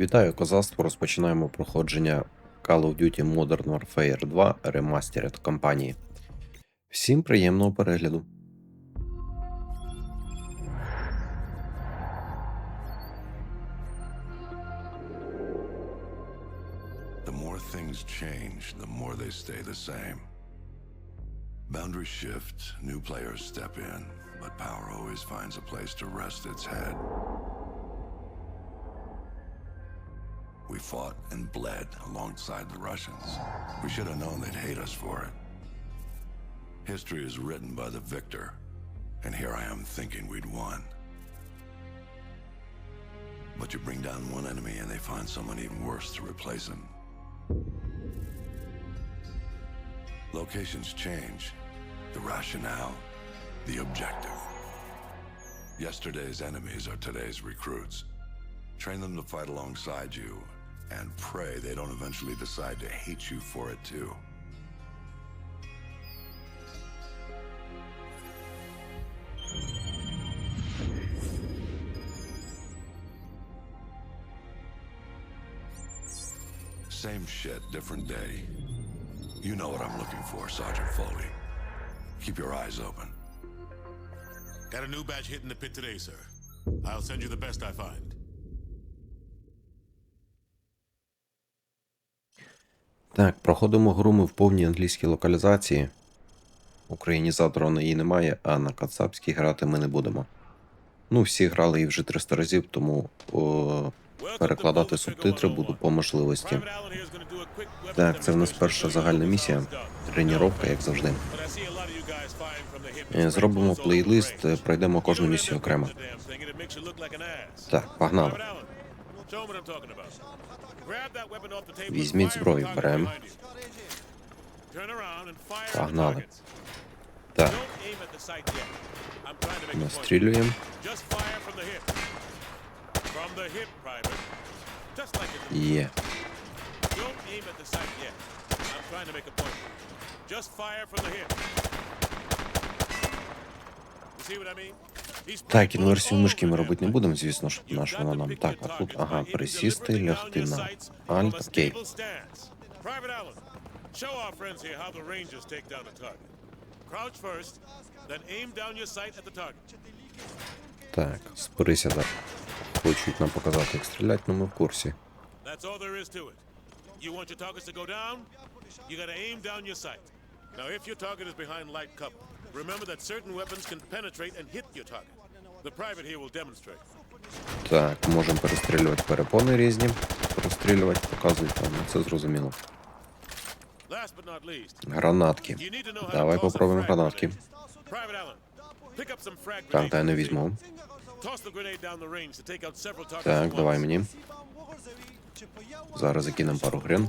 Вітаю козацтво. Розпочинаємо проходження Call of Duty Modern Warfare 2 Remastered компанії. Всім приємного перегляду. The more things change, the more they stay the same. Boundaries shift, new players step in, but power always finds a place to rest its head. We fought and bled alongside the Russians. We should have known they'd hate us for it. History is written by the victor, and here I am thinking we'd won. But you bring down one enemy and they find someone even worse to replace him. Locations change. The rationale, the objective. Yesterday's enemies are today's recruits. Train them to fight alongside you and pray they don't eventually decide to hate you for it too. Same shit, different day. You know what I'm looking for, Sergeant Foley. Keep your eyes open. Got a new batch hitting the pit today, sir. I'll send you the best I find. Так, проходимо гру ми в повній англійській локалізації. Українізатора на її немає, а на кацапській грати ми не будемо. Ну, всі грали її вже 300 разів, тому о, перекладати субтитри буду по можливості. Так, це в нас перша загальна місія. Треніровка, як завжди. Е, Зробимо плейлист, е, пройдемо кожну місію окремо. Так, погнали. Візьміть зброю, берем. Погнали. Так, настрілюємо. Є. Don't aim at the sight yet. I'm trying to make a point. Just fire from the hip. You see what I mean? Так, інверсію мишки ми робити не будемо, звісно ж, на що вона нам. Так, а тут, ага, присісти, лягти на Alt, окей. Show our friends here how the Rangers take down a target. Crouch first, then aim down your sight at the target. Так, спорися так. Хочуть нам показати, як стріляти, ну ми в курсі. That's all there is to it. You want your targets to go down? You gotta aim down your sight. Now, if your target is behind light cover, remember that certain weapons can penetrate and hit your target. The private here will demonstrate. Так, можемо перестрілювати перепони різні. Перестрілювати, показують там, ну це зрозуміло. Last but not least, Гранатки. Давай попробуємо гранатки. grenade. Private Allen, pick up some frag Так, дай не візьму. table. Toss the grenade down the range to take out several targets Так, давай мені. Зараз закинемо пару грин.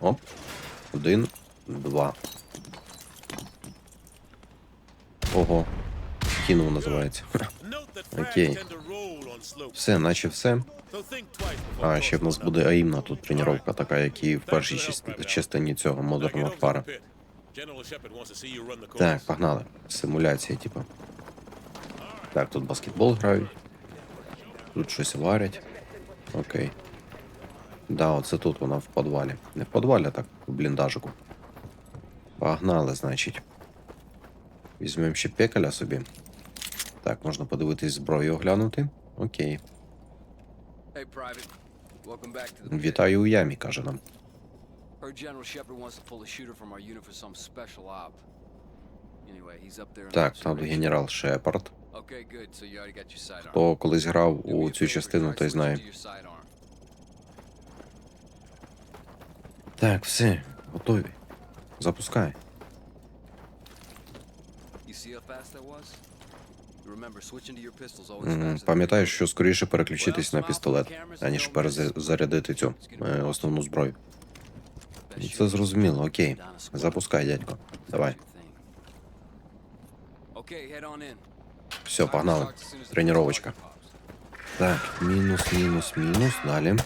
Оп. Один, два. Ого. Кинув називається. Окей. Все, наче все. А, ще в нас буде аїмна тут тренування, така, як і в першій частині цього модерного the Так, погнали. Симуляція, типу. Так, тут баскетбол грають. Тут щось варять. Окей. Да, оце тут вона в підвалі. Не в підвалі, а так в бліндажику. Погнали, значить. Візьмемо ще пекаля собі. Так, можна подивитись зброю оглянути. Окей. Вітаю у ямі, каже нам. Так, там генерал Шепард. Хто колись грав у цю частину, той знає. Так, все, готові. Запускай. You see how fast that was? Remember, switching to your pistols always М, faster than Пам'ятаєш, що скоріше переключитись на пістолет, аніж перезарядити цю е, основну зброю. Ну. Це зрозуміло, окей. Запускай, дядько. Давай. Все, погнали. Тренировочка. Так, мінус, мінус, мінус. Далі.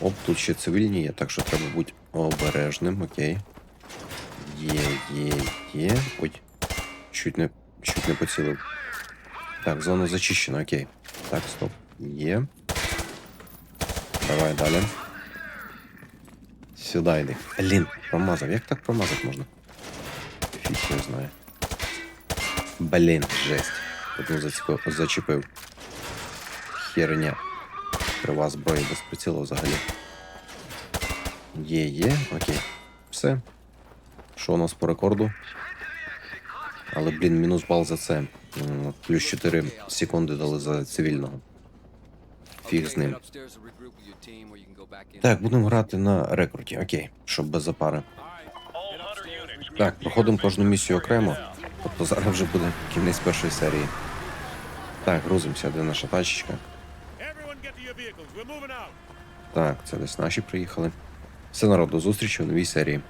Оп, тут ще цивільні є, так що треба бути обережним, окей. Є, є, є. Ой. Чуть не, чуть не поцілив. Так, зона зачищена, окей. Так, стоп. Є. Давай далі. Сюди йди. Блін, промазав. Як так промазати можна? Фіг не знаю. Блін, жесть. Одну зацепив, зачепив. Херня. Крива зброя без прицілу взагалі. Є, є, окей. Все. Що у нас по рекорду? Але, блін, мінус бал за це. Плюс 4 секунди дали за цивільного. Фіг з ним. Так, будемо грати на рекорді, окей, щоб без запари. Так, проходимо кожну місію окремо. Тобто зараз вже буде кінець першої серії. Так, грузимося, де наша тачечка. Так, це десь наші приїхали. Все народ, до зустрічі у новій серії.